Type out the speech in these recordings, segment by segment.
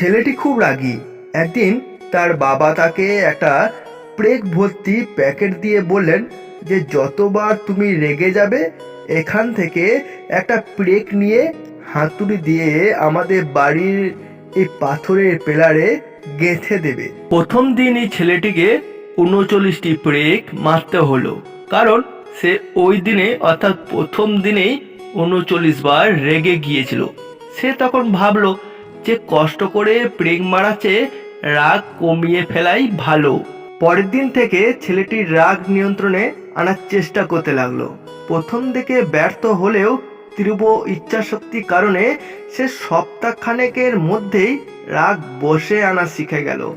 ছেলেটি খুব রাগী। একদিন তার বাবা তাকে একটা প্রেক ভর্তি প্যাকেট দিয়ে বললেন যে, যতবার তুমি রেগে যাবে, এখান থেকে একটা প্রেক নিয়ে হাতুড়ি দিয়ে আমাদের বাড়ির এই পাথরের পেলারে গেঁথে দেবে। প্রথম দিন এই ছেলেটিকে উনচল্লিশটি প্রেক মারতে হলো, কারণ সে ওই দিনে অর্থাৎ প্রথম দিনেই উনচল্লিশ বার রেগে গিয়েছিল। সে তখন ভাবলো যে কষ্ট করে প্রেগ মারাচ্ছে, রাগ কমিয়ে ফেলাই ভালো। পরের দিন থেকে ছেলেটির রাগ নিয়ন্ত্রণে আনার চেষ্টা করতে লাগল। প্রথম দিকে ব্যর্থ হলেও তীব্র ইচ্ছাশক্তির কারণে সে সপ্তাহখানেকের মধ্যেই রাগ বসে আনা শিখে গেল।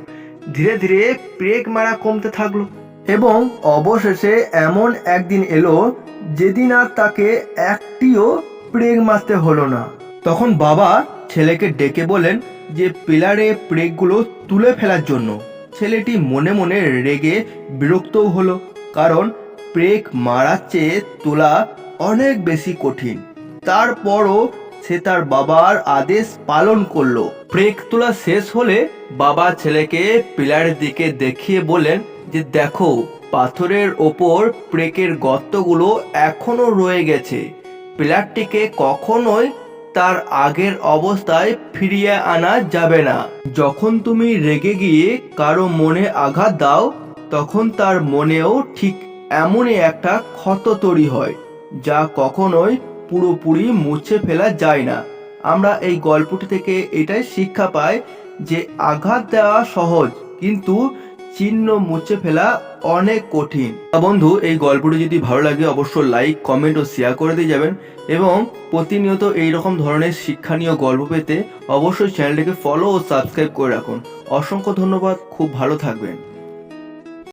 ধীরে ধীরে প্রেগ মারা কমতে থাকল এবং অবশেষে এমন একদিন এলো যেদিন আর তাকে একটিও প্রেগ মারতে হলো না। তখন বাবা ছেলেকে ডেকে বলেন যে পিলারে প্রেগগুলো তুলে ফেলার জন্য। ছেলেটি মনে মনে রেগে বিরক্তও হলো, কারণ প্রেক মারার চেয়ে তোলা অনেক বেশি কঠিন। তারপরও সে তার বাবার আদেশ পালন করল। প্রেক তোলা শেষ হলে বাবা ছেলেকে পিলারের দিকে দেখিয়ে বলেন যে, দেখো, পাথরের ওপর প্রেকের গর্তগুলো এখনও রয়ে গেছে। পিলারটিকে কখনোই তার আগের অবস্থায় ফিরিয়ে আনা যাবে না। যখন তুমি রেগে গিয়ে কারও মনে আঘাত দাও, তখন তার মনেও ঠিক এমনই একটা ক্ষত তৈরি হয়, যা কখনোই পুরোপুরি মুছে ফেলা যায় না। আমরা এই গল্পটি থেকে এটাই শিক্ষা পাই যে আঘাত দেওয়া সহজ, কিন্তু চিহ্ন মুছে ফেলা অনেক কঠিন। বন্ধু, এই গল্পটি যদি ভালো লাগে, অবশ্যই লাইক কমেন্ট ও শেয়ার করে দিয়ে যাবেন এবং প্রতিনিয়ত এই রকম ধরনের শিক্ষণীয় গল্প পেতে অবশ্যই চ্যানেলটিকে ফলো ও সাবস্ক্রাইব করে রাখুন। অসংখ্য ধন্যবাদ, খুব ভালো থাকবেন।